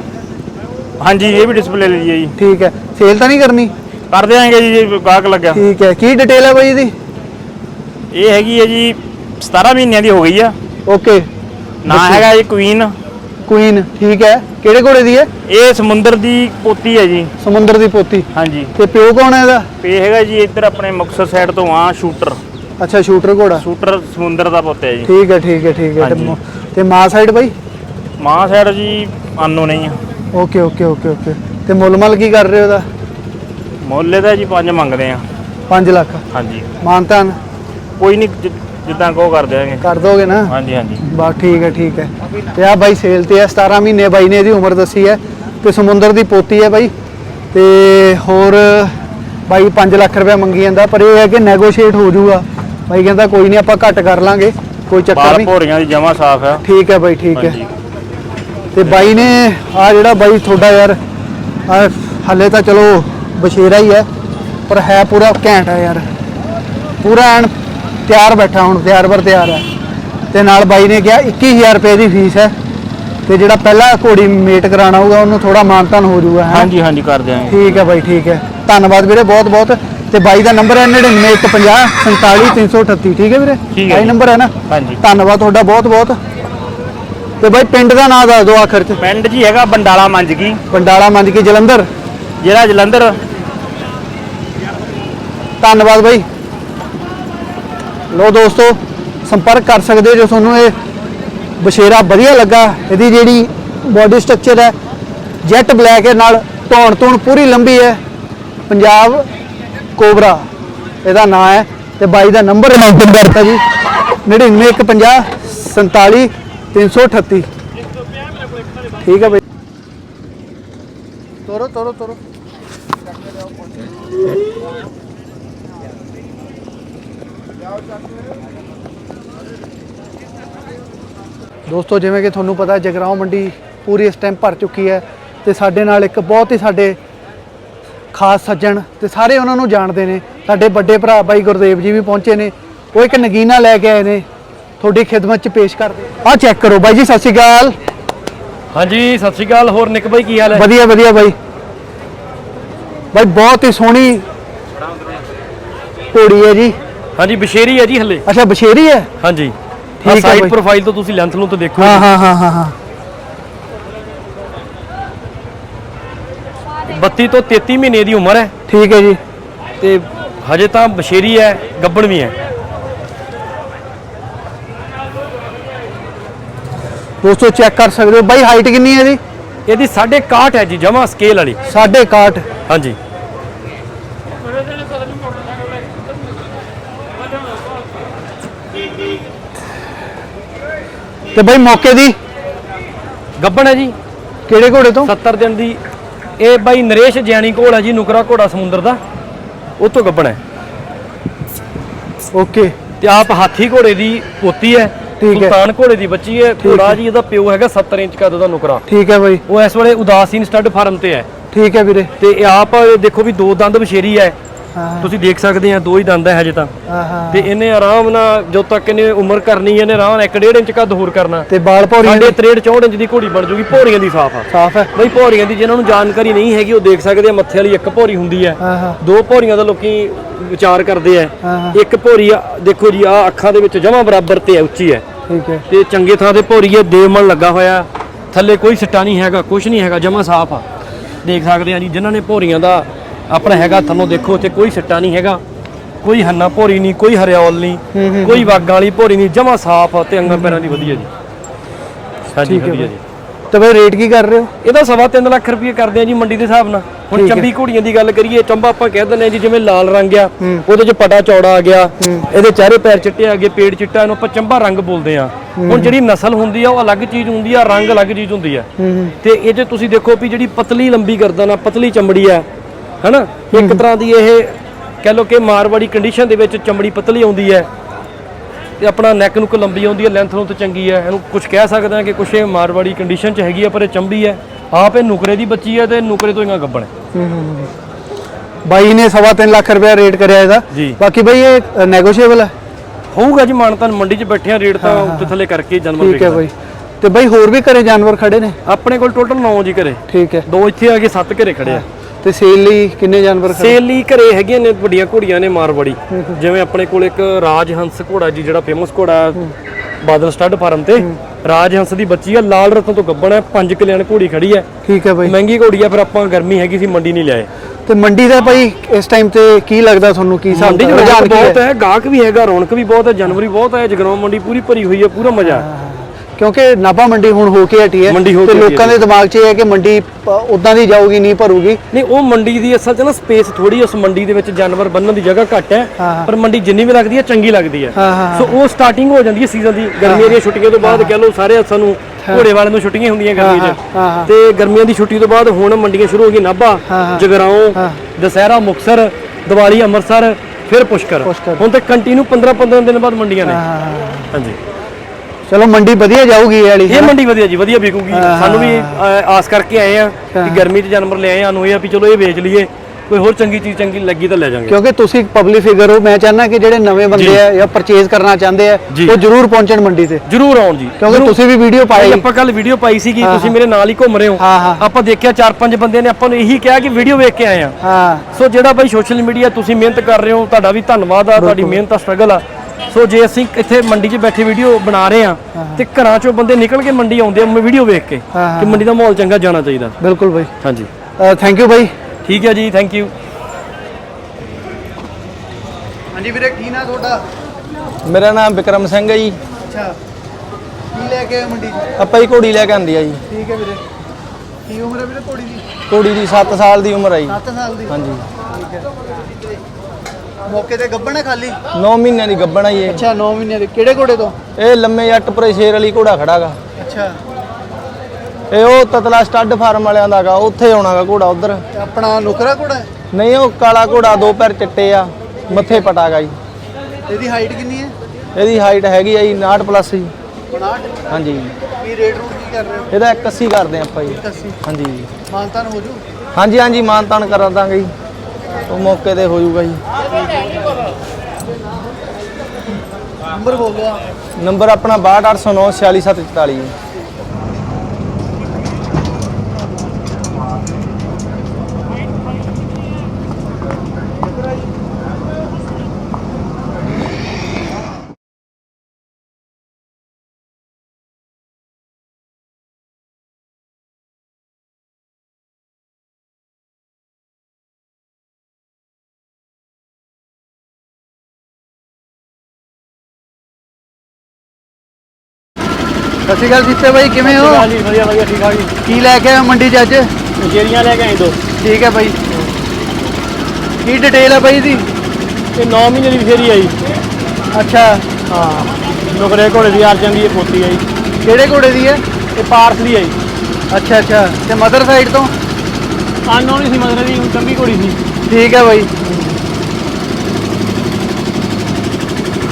ਹਾਂਜੀ ਇਹ ਵੀ ਡਿਸਪਲੇ ਲਈ ਹੈ ਜੀ। ਠੀਕ ਹੈ। ਸੇਲ ਤਾਂ ਨਹੀਂ ਕਰਨੀ? ਕਰ ਦਿਆਂਗੇ ਜੀ ਜੇ ਗਾਹਕ ਲੱਗਿਆ। ਠੀਕ ਹੈ ਕੀ ਡਿਟੇਲ ਹੈ ਬਾਈ ਇਹਦੀ? ਇਹ ਹੈਗੀ ਹੈ ਜੀ 17 ਮਹੀਨਿਆਂ ਦੀ ਹੋ ਗਈ ਆ। ਓਕੇ ਨਾਂ ਹੈਗਾ ਜੀ ਕੁਈਨ ਕੁਈਨ ਠੀਕ ਹੈ। ਕਿਹੜੇ ਘੋੜੇ ਦੀ ਹੈ? ਇਹ ਸਮੁੰਦਰ ਦੀ ਪੋਤੀ ਹੈ ਜੀ। ਸਮੁੰਦਰ ਦੀ ਪੋਤੀ। ਹਾਂਜੀ। ਤੇ ਪਿਓ ਕੌਣ ਹੈ ਇਹਦਾ? ਇਹ ਹੈਗਾ ਜੀ ਇੱਧਰ ਆਪਣੇ ਮੁਕਤਸਰ ਸਾਈਡ ਤੋਂ ਆ ਸ਼ੂਟਰ ਅੱਛਾ ਸ਼ੂਟਰ ਘੋੜਾ। ਸ਼ੂਟਰ ਸਮੁੰਦਰ ਦਾ ਪੁੱਤ ਹੈ ਜੀ। ਠੀਕ ਹੈ ਠੀਕ ਹੈ ਠੀਕ ਹੈ। ਤੇ ਹਾਂਜੀ। ਮ- ਤੇ ਮਾਂ ਸਾਈਡ ਬਾਈ? ਮਾਂ ਸਾਈਡ ਜੀ ਆਨੋ ਨਹੀਂ ਆ। ਓਕੇ ਓਕੇ ਓਕੇ ਓਕੇ ਤੇ ਮੁੱਲ ਮਲ ਕੀ ਕਰ ਰਹੇ ਹੋ ਉਹਦਾ ਮੁੱਲ ਦਾ ਜੀ ਪੰਜ ਮੰਗਦੇ ਆ। 5 ਲੱਖ। ਹਾਂਜੀ। ਮਾਨਤਾਨ ਕੋਈ ਨਹੀਂ ਜਿੱਦਾਂ ਕੋ ਕਰ ਦਿਆਂਗੇ। ਕਰ ਦੋਗੇ ਨਾ? ਹਾਂਜੀ ਹਾਂਜੀ। ਬਸ ਠੀਕ ਹੈ ਠੀਕ ਹੈ। ਤੇ ਆ ਬਾਈ ਸੇਲ ਤੇ ਹੈ 17 ਮਹੀਨੇ ਬਾਈ ਨੇ ਇਹਦੀ ਉਮਰ ਦੱਸੀ ਹੈ। ਤੇ ਸਮੁੰਦਰ ਦੀ ਪੋਤੀ ਹੈ ਬਾਈ। ਤੇ ਹੋਰ ਬਾਈ 5 ਲੱਖ ਰੁਪਏ ਮੰਗੀ ਜਾਂਦਾ ਪਰ ਇਹ ਹੈ ਕਿ ਨੈਗੋਸ਼ੀਏਟ ਹੋ ਜਾਊਗਾ। ਬਾਈ ਕਹਿੰਦਾ ਕੋਈ ਨਹੀਂ ਆਪਾਂ ਘੱਟ ਕਰ ਲਾਂਗੇ ਕੋਈ ਚੱਕਰ ਬਾਹਰ ਨਹੀਂ ਭੋਰੀਆਂ ਦੀ ਜਮਾ ਸਾਫ਼ ਆ। ਠੀਕ ਹੈ ਬਾਈ ਠੀਕ ਹੈ। ਹਾਂਜੀ। ਤੇ ਬਾਈ ਨੇ ਆ ਜਿਹੜਾ ਬਾਈ ਤੁਹਾਡਾ ਯਾਰ ਆਹ ਹੱਲੇ ਤਾਂ ਚਲੋ ਬਸ਼ੇਰਾ ਹੀ ਹੈ ਪਰ ਹੈ ਪੂਰਾ ਘੈਂਟ ਹੈ ਯਾਰ। ਪੂਰਾ ਐਨ ਤਿਆਰ ਬੈਠਾ ਹੁਣ ਤਿਆਰ ਬਰ ਤਿਆਰ ਹੈ ਤੇ ਨਾਲ ਬਾਈ ਨੇ ਕਿਹਾ 21000 ਰੁਪਏ ਦੀ ਫੀਸ ਹੈ। ਤੇ ਜਿਹੜਾ ਪਹਿਲਾ ਘੋੜੀ ਮੇਟ ਕਰਾਣਾ ਹੋਊਗਾ ਉਹਨੂੰ ਥੋੜਾ ਮਾਨਤਾਨ ਹੋ ਜਾਊਗਾ? ਹਾਂਜੀ ਹਾਂਜੀ ਕਰ ਦਿਆਂਗੇ। ਠੀਕ ਹੈ ਬਾਈ ਠੀਕ ਹੈ ਧੰਨਵਾਦ ਵੀਰੇ ਬਹੁਤ ਬਹੁਤ। ਤੇ ਬਾਈ ਦਾ ਨੰਬਰ ਹੈ 99150 47338 ਠੀਕ ਹੈ ਵੀਰੇ? ਜੀ। ਨੰਬਰ ਹੈ ਨਾ? ਹਾਂਜੀ। ਧੰਨਵਾਦ ਤੁਹਾਡਾ ਬਹੁਤ ਬਹੁਤ। ਤੇ ਬਾਈ ਪਿੰਡ ਦਾ ਨਾਮ ਦੱਸ ਦਿਓ ਆਖਰ ਚ। ਪਿੰਡ ਜੀ ਹੈਗਾ ਬੰਡਾਲਾ ਮੰਜਗੀ ਬੰਡਾਲਾ ਮੰਜ ਕੇ ਜਲੰਧਰ? ਜਿਹੜਾ ਜਲੰਧਰ। ਧੰਨਵਾਦ ਬਾਈ। ਲੋ ਦੋਸਤੋ, ਸੰਪਰਕ ਕਰ ਸਕਦੇ ਹੋ ਜੇ ਤੁਹਾਨੂੰ ਇਹ ਬਸ਼ੇਰਾ ਵਧੀਆ ਲੱਗਾ, ਇਹਦੀ ਜਿਹੜੀ ਬਾਡੀ ਸਟਰਕਚਰ ਹੈ ਜੈਟ ਬਲੈਕ ਹੈ, ਨਾਲ ਧੌਣ ਧੌਣ ਪੂਰੀ ਲੰਬੀ ਹੈ। ਪੰਜਾਬ ਕੋਬਰਾ, ਇਹਦਾ ਨਾਮ ਹੈ ਤੇ ਬਾਈ ਦਾ ਨੰਬਰ ਮੈਂਸ਼ਨ ਕਰਤਾ ਜੀ। 99150 47 338 ਠੀਕ ਹੈ ਬਾਈ। ਤੋਰੋ ਤੋਰੋ ਤੋਰੋ। ਦੋਸਤੋ ਜਿਵੇਂ ਕਿ ਤੁਹਾਨੂੰ ਪਤਾ ਜਗਰਾਉਂ ਮੰਡੀ ਪੂਰੀ ਇਸ ਟਾਈਮ ਭਰ ਚੁੱਕੀ ਹੈ ਤੇ ਸਾਡੇ ਨਾਲ ਇੱਕ ਬਹੁਤ ਹੀ ਸਾਡੇ ਖਾਸ ਸੱਜਣ ਤੇ ਸਾਰੇ ਉਹਨਾਂ ਨੂੰ ਜਾਣਦੇ ਨੇ। ਸਾਡੇ ਵੱਡੇ ਭਰਾ ਬਾਈ ਗੁਰਦੇਵ ਜੀ ਵੀ ਪਹੁੰਚੇ ਨੇ। ਉਹ ਇੱਕ ਨਗੀਨਾ ਲੈ ਕੇ ਆਏ ਨੇ। ਤੁਹਾਡੀ ਖਿਦਮਤ 'ਚ ਪੇਸ਼ ਕਰਦੇ ਆਹ ਚੈੱਕ ਕਰੋ ਬਾਈ ਜੀ ਸਤਿ ਸ਼੍ਰੀ ਅਕਾਲ। ਹਾਂਜੀ ਸਤਿ ਸ਼੍ਰੀ ਅਕਾਲ। ਹੋਰ ਨਿਕ ਬਾਈ ਕੀ ਹਾਲ ਹੈ? ਵਧੀਆ ਵਧੀਆ ਬਾਈ। ਬਾਈ ਬਹੁਤ ਹੀ ਸੋਹਣੀ ਘੋੜੀ ਹੈ ਜੀ। ਹਾਂਜੀ ਬਸ਼ੇਰੀ ਹੈ ਜੀ ਹੱਲੇ। ਅੱਛਾ ਬਸ਼ੇਰੀ ਹੈ? ਹਾਂਜੀ। ਠੀਕ ਹੈ ਸਾਈਡ। ਪ੍ਰੋਫਾਈਲ ਤੋਂ ਤੁਸੀਂ ਲੈਂਥ ਨੂੰ ਤਾਂ ਦੇਖੋ ਹਾਂ ਹਾਂ ਹਾਂ ਹਾਂ ਹਾਂ। 32 ਤੋਂ 33 ਮਹੀਨੇ ਦੀ ਉਮਰ ਹੈ। ਠੀਕ ਹੈ ਜੀ। ਤੇ ਹਜੇ ਤਾਂ ਬਸ਼ੇਰੀ ਹੈ ਗੱਬਣ ਵੀ ਹੈ। ਦੋਸਤੋ ਚੈੱਕ ਕਰ ਸਕਦੇ ਹੋ। ਬਾਈ ਹਾਈਟ ਕਿੰਨੀ ਹੈ ਇਹਦੀ? ਇਹਦੀ 61 ਹੈ ਜੀ ਜਮਾ ਸਕੇਲ ਵਾਲੀ। 61 ਹਾਂਜੀ। ਤੇ ਬਾਈ ਮੌਕੇ ਦੀ? ਗੱਬਣ ਹੈ ਜੀ। ਕਿਹੜੇ ਘੋੜੇ ਤੋਂ? 70 ਦਿਨ ਦੀ। ਇਹ ਬਾਈ ਨਰੇਸ਼ ਜੈਣੀ ਕੋਲ ਹੈ ਜੀ ਨੁਕਰਾ ਘੋੜਾ ਸਮੁੰਦਰ ਦਾ। ਉਹ ਤੋਂ ਗੱਬਣ ਹੈ। ਓਕੇ। ਤੇ ਆਪ ਹਾਥੀ ਘੋੜੇ ਦੀ ਪੋਤੀ ਹੈ। ਠੀਕ ਹੈ। ਸੁਲਤਾਨ ਘੋੜੇ ਦੀ ਬੱਚੀ ਹੈ। ਘੋੜਾ ਜੀ ਇਹਦਾ ਪਿਓ ਹੈਗਾ 70 ਇੰਚ ਕੱਦ ਦਾ ਨੁਕਰਾ। ਠੀਕ ਹੈ ਬਾਈ। ਉਹ ਇਸ ਵੇਲੇ ਉਦਾਸੀਨ ਸਟੱਡ ਫਾਰਮ ਤੇ ਹੈ। ਠੀਕ ਹੈ ਵੀਰੇ। ਤੇ ਆਪ ਦੇਖੋ ਵੀ ਦੋ ਦੰਦ ਬਸ਼ੇਰੀ ਹਾਂ। ਤੁਸੀਂ ਦੇਖ ਸਕਦੇ ਆ ਦੋ ਹੀ ਦੰਦ ਹੈ ਹਜੇ ਤਾਂ। ਤੇ ਇਹਨੇ ਆਰਾਮ ਨਾਲ ਜਦੋਂ ਤੱਕ ਇਹਨੇ ਉਮਰ ਕਰਨੀ ਹੈ, ਇਹਨੇ ਆਰਾਮ ਨਾਲ 1.5 ਇੰਚ ਕੱਦ ਹੋਰ ਕਰਨਾ। ਤੇ ਬਾਲ ਭੌਰੀ ਸਾਡੇ 63 64 ਇੰਚ ਦੀ ਘੋੜੀ ਬਣ ਜੂਗੀ ਭੌਰੀਆਂ ਦੀ ਸਾਫ਼ ਆ। ਸਾਫ਼ ਹੈ ਬਈ ਭੌਰੀਆਂ ਦੀ ਜਿਹਨਾਂ ਨੂੰ ਜਾਣਕਾਰੀ ਨਹੀਂ ਹੈਗੀ ਉਹ ਦੇਖ ਸਕਦੇ ਆ ਮੱਥੇ ਵਾਲੀ ਇੱਕ ਭੌਰੀ ਹੁੰਦੀ ਹੈ ਦੋ ਭੌਰੀਆਂ ਦਾ ਲੋਕੀ ਵਿਚਾਰ ਕਰਦੇ ਆ। ਇੱਕ ਭੌਰੀ ਦੇਖੋ ਜੀ ਆ ਅੱਖਾਂ ਦੇ ਵਿੱਚ ਜਮਾ ਬਰਾਬਰ ਤੇ ਹੈ ਉੱਚੀ ਹੈ ਠੀਕ ਹੈ। ਤੇ ਚੰਗੇ ਥਾਂ ਤੇ ਭੌਰੀ ਹੈ ਦੇਵਮਣ ਲੱਗਾ ਹੋਇਆ। ਥੱਲੇ ਕੋਈ ਸਿੱਟਾ ਨਹੀਂ ਹੈਗਾ ਕੁਝ ਨਹੀਂ ਹੈਗਾ ਜਮਾ ਸਾਫ਼ ਆ। ਦੇਖ ਸਕਦੇ ਆ ਜੀ ਜਿਨ੍ਹਾਂ ਨੇ ਭੌਰੀਆਂ ਦਾ ਆਪਣਾ ਹੈਗਾ ਥੱਲੋਂ ਦੇਖੋ ਇੱਥੇ ਕੋਈ ਸਿੱਟਾ ਨਹੀਂ ਹੈਗਾ। ਕੋਈ ਹੰਨਾ ਭੌਰੀ ਨਹੀਂ ਕੋਈ ਹਰਿਆਉਲ ਨਹੀਂ ਕੋਈ ਵਾਗਾਂ ਵਾਲੀ ਭੌਰੀ ਨਹੀਂ ਜਮਾ ਸਾਫ਼ ਤੇ ਅੰਗਾਂ ਪੈਰਾਂ ਦੀ ਵਧੀਆ ਜੀ। ਹਾਂਜੀ ਵਧੀਆ। ਜੀ। ਤੇ ਬਾਈ ਰੇਟ ਕੀ ਕਰ ਰਹੇ ਹੋ? ਇਹਦਾ ਸਵਾ ਤਿੰਨ ਲੱਖ ਰੁਪਏ ਕਰਦੇ ਆ ਜੀ ਮੰਡੀ ਦੇ ਹਿਸਾਬ ਨਾਲ। ਹੁਣ। ਚੰਬੀ ਘੋੜੀਆਂ ਦੀ ਗੱਲ ਕਰੀਏ ਚੰਬਾ ਆਪਾਂ ਕਹਿ ਦਿੰਦੇ ਆ ਜੀ ਜਿਵੇਂ ਲਾਲ ਰੰਗ ਆ ਉਹਦੇ 'ਚ ਪਟਾ ਚੌੜਾ ਆ ਗਿਆ ਇਹਦੇ ਚਿਹਰੇ ਪੈਰ ਚਿੱਟੇ ਆ ਗਏ ਪੇੜ ਚਿੱਟਾ ਇਹਨੂੰ ਆਪਾਂ ਚੰਬਾ ਰੰਗ ਬੋਲਦੇ ਆ। ਹੁਣ ਜਿਹੜੀ ਨਸਲ ਹੁੰਦੀ ਆ ਉਹ ਅਲੱਗ ਚੀਜ਼ ਹੁੰਦੀ ਆ ਰੰਗ ਅਲੱਗ ਚੀਜ਼ ਹੁੰਦੀ ਆ। ਤੇ ਇਹ 'ਚ ਤੁਸੀਂ ਦੇਖੋ ਵੀ ਜਿਹੜੀ ਪਤਲੀ ਲੰਬੀ ਗਰਦਨ ਆ ਪਤਲੀ ਚਮੜੀ ਆ ਹਨਾ? ਇੱਕ ਤਰ੍ਹਾਂ ਦੀ ਇਹ ਕਹਿ ਲਓ ਕਿ ਮਾਰਵਾੜੀ ਕੰਡੀਸ਼ਨ ਦੇ ਵਿੱਚ ਚਮੜੀ ਪਤਲੀ ਆਉਂਦੀ ਹੈ ਤੇ ਆਪਣਾ ਨੈਕ ਨੁੱਕ ਲੰਬੀ ਆਉਂਦੀ ਹੈ ਲੈਂਥ ਨੂੰ ਤੇ ਚੰਗੀ ਹੈ। ਇਹਨੂੰ ਕੁਝ ਕਹਿ ਸਕਦੇ ਆ ਕਿ ਕੁਛ ਇਹ ਮਾਰਵਾੜੀ ਕੰਡੀਸ਼ਨ 'ਚ ਹੈਗੀ ਆ ਪਰ ਇਹ ਚੰਬੀ ਹੈ। ਆਪ ਇਹ ਨੁਕਰੇ ਦੀ ਬੱਚੀ ਹੈ ਤੇ ਨੁਕਰੇ ਤੋਂ ਹੀ ਗੱਬਣ ਹੈ। ਬਾਈ ਨੇ ਸਵਾ ਤਿੰਨ ਲੱਖ ਰੁਪਏ ਰੇਟ ਕਰਿਆ ਇਹਦਾ। ਬਾਕੀ ਬਾਈ ਇਹ ਨੈਗੋਸ਼ੀਏਬਲ ਹੈ? ਹੋਊਗਾ ਜੀ ਮਾਨਤਾਨ ਮੰਡੀ 'ਚ ਬੈਠੇ ਆ ਰੇਟ ਤਾਂ ਉੱਤੇ ਥੱਲੇ ਕਰਕੇ ਜਾਨਵਰ ਠੀਕ ਹੈ ਬਾਈ। ਤੇ ਬਾਈ ਹੋਰ ਵੀ ਘਰੇ ਜਾਨਵਰ ਖੜੇ ਨੇ? ਆਪਣੇ ਕੋਲ ਟੋਟਲ 9 ਜੀ ਘਰੇ। ਠੀਕ ਹੈ। ਦੋ ਇੱਥੇ ਆ ਕੇ 7 ਘਰੇ ਖੜੇ ਆ। ਤੇ ਸੇਲ ਲਈ ਕਿੰਨੇ ਜਾਨਵਰ ਖੜੇ? ਸੇਲ ਲਈ ਘਰੇ ਹੈਗੀਆਂ ਨੇ ਵੱਡੀਆਂ ਘੋੜੀਆਂ ਨੇ ਮਾਰਵਾੜੀ। ਜਿਵੇਂ ਆਪਣੇ ਕੋਲ ਇੱਕ ਰਾਜ ਹੰਸ ਘੋੜਾ ਜੀ ਜਿਹੜਾ ਫੇਮਸ ਘੋੜਾ ਹੈ, ਬਾਦਲ ਸਟੱਡ ਫਾਰਮ ਤੇ। ਰਾਜ ਹੰਸ ਦੀ ਬੱਚੀ ਆ ਲਾਲ ਰਤਨ ਤੋਂ ਗੱਬਣ ਹੈ ਪੰਜ ਕਲਿਆਣ ਘੋੜੀ ਖੜੀ ਹੈ। ਠੀਕ ਹੈ ਬਾਈ। ਮਹਿੰਗੀ ਘੋੜੀ ਆ ਫਿਰ ਆਪਾਂ ਗਰਮੀ ਹੈਗੀ ਸੀ ਮੰਡੀ ਨਹੀਂ ਲਿਆਏ। ਤੇ ਮੰਡੀ ਦਾ ਭਾਈ ਇਸ ਟਾਈਮ ਤੇ ਕੀ ਲੱਗਦਾ ਤੁਹਾਨੂੰ ਕੀ ਹਿਸਾਬ ਮੰਡੀ ਚ ਦਾ ਰੌਣਕ ਰੁਝਾਨ ਕੀ ਬਹੁਤ ਹੈ? ਹੈ ਗਾਹਕ ਵੀ ਹੈਗਾ ਰੌਣਕ ਵੀ ਬਹੁਤ ਹੈ ਜਨਵਰੀ ਬਹੁਤ ਹੈ ਜਗਰਾਉਂ ਮੰਡੀ ਪੂਰੀ ਭਰੀ ਹੋਈ ਹੈ ਪੂਰਾ ਮਜ਼ਾ ਹੈ। ਕਿਉਂਕਿ ਨਾਭਾ ਮੰਡੀ ਹੁਣ ਹੋ ਕੇ ਹਟੀ ਹੈ ਮੰਡੀ ਹੋ ਤੇ ਕੇ ਹਟੀ ਲੋਕਾਂ ਦੇ ਦਿਮਾਗ 'ਚ ਇਹ ਹੈ ਕਿ ਮੰਡੀ ਉਦਾਂ ਦੀ ਜਾਊਗੀ ਨਹੀਂ ਭਰੂਗੀ। ਨਹੀਂ ਉਹ ਮੰਡੀ ਦੀ ਅਸਲ 'ਚ ਨਾ ਸਪੇਸ ਥੋੜੀ ਉਸ ਮੰਡੀ ਦੇ ਵਿੱਚ ਜਾਨਵਰ ਬੰਨਣ ਦੀ ਜਗ੍ਹਾ ਘੱਟ ਹੈ ਹਾਂ। ਪਰ ਮੰਡੀ ਜਿੰਨੀ ਵੀ ਲੱਗਦੀ ਹੈ ਚੰਗੀ ਲੱਗਦੀ ਹੈ। ਹਾਂ, ਹਾਂ, ਸੋ ਉਹ ਸਟਾਰਟਿੰਗ ਹੋ ਜਾਂਦੀ ਹੈ ਸੀਜ਼ਨ ਦੀ। ਗਰਮੀਆਂ ਦੀਆਂ ਛੁੱਟੀਆਂ ਤੋਂ ਬਾਅਦ ਕਹ ਲਓ ਸਾਰੇ ਸਾਨੂੰ ਘੋੜੇ ਵਾਲਿਆਂ ਨੂੰ ਛੁੱਟੀਆਂ ਹੁੰਦੀਆਂ ਗਰਮੀ ਹਾਂ, 'ਚ ਹਾਂ, ਹਾਂ। ਤੇ ਗਰਮੀਆਂ ਦੀ ਛੁੱਟੀ ਤੋਂ ਬਾਅਦ ਹੁਣ ਮੰਡੀਆਂ ਸ਼ੁਰੂ ਹੋ ਗਈ ਨਾਭਾ ਹਾਂ, ਹਾਂ। ਜਗਰਾਉਂ ਹਾਂ। ਦਸਹਿਰਾ ਮੁਕਸਰ ਦੀਵਾਲੀ ਅੰਮ੍ਰਿਤਸਰ ਫਿਰ ਪੁਸ਼ਕਰ। ਪੁਸ਼ਕਰ। ਹੁਣ ਤੇ ਕੰਟੀਨਿਊ 15 15 ਦਿਨ ਬਾਅਦ ਮੰਡੀਆਂ ਨੇ। ਹਾਂਜੀ। ਚਲੋ ਮੰਡੀ ਵਧੀਆ ਜਾਊਗੀ ਇਹ ਵਾਲੀ ਇਹ ਮੰਡੀ ਵਧੀਆ ਜੀ ਵਧੀਆ ਵਿਕੂਗੀ। ਸਾਨੂੰ ਵੀ ਅ, ਆਸ ਕਰਕੇ ਆਏ ਆ ਕਿ ਗਰਮੀ 'ਚ ਜਾਨਵਰ ਲੈ ਆਏ ਸਾਨੂੰ ਇਹ ਆ ਵੀ ਚਲੋ ਇਹ ਵੇਚ ਲਈਏ। ਕੋਈ ਹੋਰ ਚੰਗੀ ਚੀਜ਼ ਚੰਗੀ ਲੱਗੀ ਤਾਂ ਲੈ ਜਾਾਂਗੇ। ਕਿਉਂਕਿ ਤੁਸੀਂ ਪਬਲਿਕ ਫਿਗਰ ਹੋ ਮੈਂ ਚਾਹੁੰਦਾ ਕਿ ਜਿਹੜੇ ਨਵੇਂ ਬੰਦੇ ਆ ਜਾਂ ਪਰਚੇਜ਼ ਕਰਨਾ ਚਾਹੁੰਦੇ ਆ ਜੀ। ਉਹ ਜ਼ਰੂਰ ਪਹੁੰਚਣ ਮੰਡੀ ਤੇ। ਜਰੂਰ ਆਉਣ ਜੀ। ਕਿਉਂਕਿ ਤੁਸੀਂ ਵੀ ਵੀਡੀਓ ਭਾਈ ਪਾਈ ਆਪਾਂ ਕੱਲ ਵੀਡੀਓ ਪਾਈ ਸੀਗੀ ਤੁਸੀਂ ਮੇਰੇ ਨਾਲ ਹੀ ਘੁੰਮ ਰਹੇ ਹੋ। ਹਾਂ, ਹਾਂ। ਆਪਾਂ ਦੇਖਿਆ ਚਾਰ ਪੰਜ ਬੰਦਿਆਂ ਨੇ ਆਪਾਂ ਨੂੰ ਇਹੀ ਕਿਹਾ ਕਿ ਵੀਡੀਓ ਵੇਖ ਕੇ ਆਏ ਆ। ਹਾਂ। ਸੋ ਜਿਹੜਾ ਭਾਈ ਸੋਸ਼ਲ ਮੀਡੀਆ ਤੁਸੀਂ ਮਿਹਨਤ ਕਰ ਰਹੇ ਹੋ ਤੁਹਾਡਾ ਵੀ ਧੰਨਵਾਦ ਆ ਤੁਹਾਡੀ ਮਿਹਨਤ ਦਾ ਸਟਰਗਲ ਆ। ਸੋ ਜੇ ਅਸੀਂ ਇੱਥੇ ਮੰਡੀ 'ਚ ਬੈਠੇ ਵੀਡੀਓ ਬਣਾ ਰਹੇ ਆ ਤੇ ਘਰਾਂ 'ਚੋਂ ਬੰਦੇ ਨਿਕਲ ਕੇ ਮੰਡੀ ਆਉਂਦੇ ਆ ਵੀਡੀਓ ਵੇਖ ਕੇ ਕਿ ਮੰਡੀ ਦਾ ਮਾਹੌਲ ਚੰਗਾ ਜਾਣਾ ਚਾਹੀਦਾ। ਬਿਲਕੁਲ ਬਾਈ। ਹਾਂਜੀ। ਥੈਂਕ ਯੂ ਬਾਈ। ਠੀਕ ਹੈ ਜੀ ਥੈਂਕ ਯੂ ਹਾਂਜੀ ਵੀਰੇ ਕੀ ਨਾਂ ਤੁਹਾਡਾ? ਮੇਰਾ ਨਾਮ ਵਿਕਰਮ ਸਿੰਘ ਹੈ ਜੀ। ਅੱਛਾ। ਕੀ ਲੈ ਕੇ ਮੰਡੀ 'ਚ? ਆਪਾਂ ਹੀ ਘੋੜੀ ਲੈ ਕੇ ਆਂਦੀ ਆ ਜੀ। ਠੀਕ ਹੈ ਵੀਰੇ। ਕੀ ਉਮਰ ਹੈ ਵੀਰੇ ਘੋੜੀ ਦੀ? ਘੋੜੀ ਦੀ 7 ਸਾਲ ਦੀ ਉਮਰ ਹੈ ਜੀ। 7 ਸਾਲ ਦੀ। ਹਾਂਜੀ। ਠੀਕ ਹੈ। ਮੌਕੇ ਤੇ ਗੱਬਣ ਹੈ ਖਾਲੀ? 9 ਮਹੀਨਿਆਂ ਦੀ ਆ ਜੀ ਇਹ। ਅੱਛਾ 9 ਮਹੀਨੇ ਦੇ। ਕਿਹੜੇ ਘੋੜੇ ਤੋਂ? ਇਹ ਲੰਮੇ ਜੱਟਪੁਰੇ ਸ਼ੇਰ ਵਾਲੀ ਘੋੜਾ ਖੜਾਗਾ। ਅੱਛਾ। ਇਹ ਉਹ ਤਤਲਾ ਸਟੱਡ ਫਾਰਮ ਵਾਲਿਆਂ ਦਾਗਾ ਉੱਥੇ ਆਉਣਾਗਾ ਘੋੜਾ ਉਧਰ। ਤੇ ਆਪਣਾ ਨੁਕਰਾ ਘੋੜਾ ਹੈ? ਨਹੀਂ ਉਹ ਕਾਲਾ ਘੋੜਾ ਦੋ ਪੈਰ ਚਿੱਟੇ ਆ ਮੱਥੇ ਪਟਾਗਾ ਜੀ। ਇਹਦੀ ਹਾਈਟ ਕਿੰਨੀ ਹੈ? ਇਹਦੀ ਹਾਈਟ ਹੈਗੀ ਆ ਜੀ 59 ਪਲੱਸ ਜੀ। 59 ਹਾਂਜੀ। ਕੀ ਰੇਟ ਰੂਟ ਕੀ ਕਰ ਰਹੇ ਹੋ? ਇਹਦਾ 81 ਕਰਦੇ ਆਪਾਂ ਜੀ। 81 ਹਾਂਜੀ ਮਾਨਤਾਨ ਹੋ ਜੂ? ਹਾਂਜੀ ਹਾਂਜੀ ਮਾਨਤਾਨ ਕਰਾ ਦਾਂਗੇ ਜੀ। ਉਹ ਮੌਕੇ ਤੇ ਹੋ ਜਾਊਗਾ ਜੀ। ਨੰਬਰ ਬੋਲੋ ਆ ਨੰਬਰ ਆਪਣਾ 62809 46744 ਜੀ। ਸਤਿ ਸ਼੍ਰੀ ਅਕਾਲ ਜੀਤੇ ਬਾਈ ਕਿਵੇਂ ਹੋ? ਜੀ ਵਧੀਆ ਵਧੀਆ ਠੀਕ ਠਾਕ ਜੀ। ਕੀ ਲੈ ਕੇ ਆਏ ਹੋ ਮੰਡੀ 'ਚ ਅੱਜ? ਜਿਹੜੀਆਂ ਲੈ ਕੇ ਆਏ ਦੋ। ਠੀਕ ਹੈ ਬਾਈ। ਕੀ ਡਿਟੇਲ ਹੈ ਬਾਈ ਦੀ ਇਹ 9 ਮਹੀਨੇ ਦੀ ਫੇਰੀ ਆਈ ਅੱਛਾ। ਹਾਂ ਨੁਕਰੇ ਘੋੜੇ ਦੀ ਅਰਜਨ ਦੀ ਇਹ ਪੋਤੀ ਆਈ ਕਿਹੜੇ ਘੋੜੇ ਦੀ ਹੈ? ਇਹ ਪਾਰਸ ਦੀ ਆਈ ਅੱਛਾ ਅੱਛਾ। ਤੇ ਮਦਰ ਸਾਈਡ ਤੋਂ? ਆਨੋਂ ਨਹੀਂ ਸੀ ਮਤਲਬ ਦੀ ਚੰਗੀ ਘੋੜੀ ਸੀ। ਠੀਕ ਹੈ ਬਾਈ।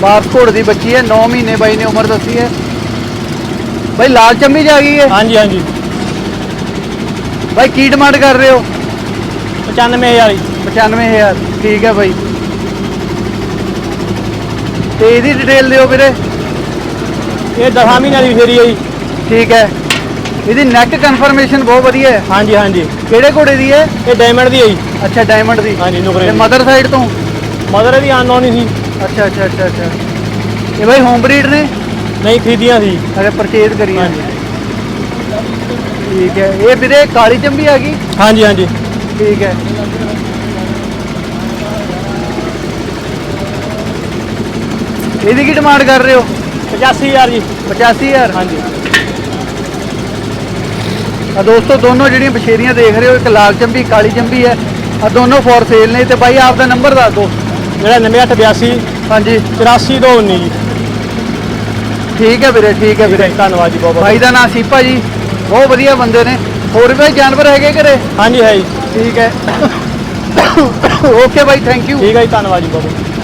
ਬਾਸ ਘੋੜ ਦੀ ਬੱਚੀ ਹੈ 9 ਮਹੀਨੇ ਬਾਈ ਨੇ ਉਮਰ ਦੱਸੀ ਹੈ। ਬਾਈ ਲਾਲ ਚੰਬੀ ਜਾ ਗਈ ਹੈ ਹਾਂਜੀ ਹਾਂਜੀ। ਬਾਈ ਕੀ ਡਿਮਾਂਡ ਕਰ ਰਹੇ ਹੋ? 95000 ਦੀ 95000 ਠੀਕ ਹੈ ਬਾਈ। ਤੇ ਇਹਦੀ ਡਿਟੇਲ ਦਿਓ ਵੀਰੇ। ਇਹ 10 ਮਹੀਨਿਆਂ ਦੀ ਫੇਰੀ ਆਈ ਠੀਕ ਹੈ। ਇਹਦੀ ਨੈਕ ਕਨਫਰਮੇਸ਼ਨ ਬਹੁਤ ਵਧੀਆ ਹੈ। ਹਾਂਜੀ ਹਾਂਜੀ। ਕਿਹੜੇ ਘੋੜੇ ਦੀ ਹੈ? ਇਹ ਡਾਇਮੰਡ ਦੀ ਆਈ ਅੱਛਾ ਡਾਇਮੰਡ ਦੀ। ਹਾਂਜੀ ਨੁਕਰੇ ਤੇ ਮਦਰ ਸਾਈਡ ਤੋਂ? ਮਦਰ ਦੀ ਆਨੋਂ ਨਹੀਂ ਸੀ। ਅੱਛਾ ਅੱਛਾ ਅੱਛਾ ਅੱਛਾ। ਇਹ ਬਾਈ ਹੋਮ ਬਰੀਡ ਨੇ? ਨਹੀਂ ਖਰੀਦੀਆਂ ਸੀ। ਅਰੇ ਪਰਚੇਜ਼ ਕਰੀ ਹੈ ਹਾਂਜੀ। ਠੀਕ ਹੈ। ਇਹ ਵੀਰੇ ਕਾਲੀ ਚੰਬੀ ਆ ਗਈ? ਹਾਂਜੀ ਹਾਂਜੀ। ਠੀਕ ਹੈ। ਇਹਦੀ ਕੀ ਡਿਮਾਂਡ ਕਰ ਰਹੇ ਹੋ? 85000 ਜੀ। 85000 ਹਾਂਜੀ। ਆ ਦੋਸਤੋ ਦੋਨੋਂ ਜਿਹੜੀਆਂ ਬਛੇਰੀਆਂ ਦੇਖ ਰਹੇ ਹੋ ਇੱਕ ਲਾਲ ਚੰਬੀ ਕਾਲੀ ਚੰਬੀ ਹੈ। ਆ ਦੋਨੋਂ ਫੋਰ ਸੇਲ ਨੇ ਤੇ ਬਾਈ ਆਪ ਦਾ ਨੰਬਰ ਦੱਸ ਦਿਓ। ਜਿਹੜਾ 9882 ਹਾਂਜੀ। 84219 ਜੀ। ਠੀਕ ਹੈ ਵੀਰੇ ਠੀਕ ਹੈ ਵੀਰੇ। ਧੰਨਵਾਦ ਜੀ ਬਹੁਤ ਬਹੁਤ ਭਾਈ ਦਾ ਨਾਮ ਸੀਪਾ ਜੀ। ਬਹੁਤ ਵਧੀਆ ਬੰਦੇ ਨੇ। ਹੋਰ ਵੀ ਜਾਨਵਰ ਹੈਗੇ ਘਰੇ? ਹਾਂਜੀ ਹੈ ਜੀ। ਠੀਕ ਹੈ। [COUGHS] ਓਕੇ ਬਾਈ ਥੈਂਕ ਯੂ ਠੀਕ ਹੈ ਜੀ ਧੰਨਵਾਦ ਜੀ ਬਹੁਤ ਬਹੁਤ